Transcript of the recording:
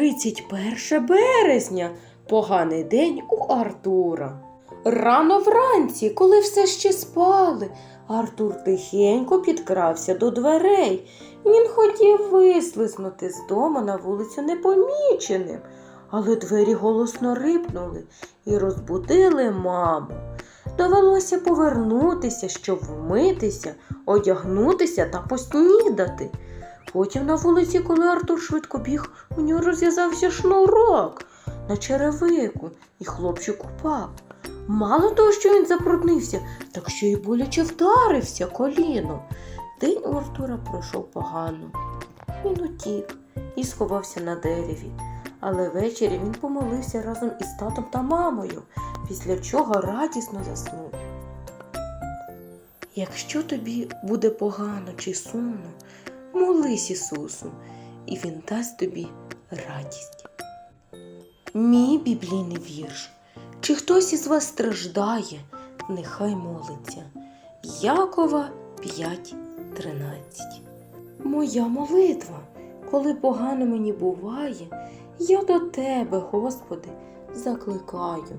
31 березня поганий день у Артура. Рано вранці, коли все ще спали, Артур тихенько підкрався до дверей. Він хотів вислизнути з дому на вулицю непоміченим, але двері голосно рипнули і розбудили маму. Довелося повернутися, щоб вмитися, одягнутися та поснідати. Потім на вулиці, коли Артур швидко біг, у нього розв'язався шнурок на черевику, і хлопчик упав. Мало того, що він забруднився, так ще й боляче вдарився коліном. День у Артура пройшов погано. Він утік і сховався на дереві. Але ввечері він помолився разом із татом та мамою, після чого радісно заснув. Якщо тобі буде погано чи сумно, молись Ісусу, і Він дасть тобі радість. Мій біблійний вірш. Чи хтось із вас страждає, нехай молиться. Якова 5.13 Моя молитва, коли погано мені буває, я до Тебе, Господи, закликаю.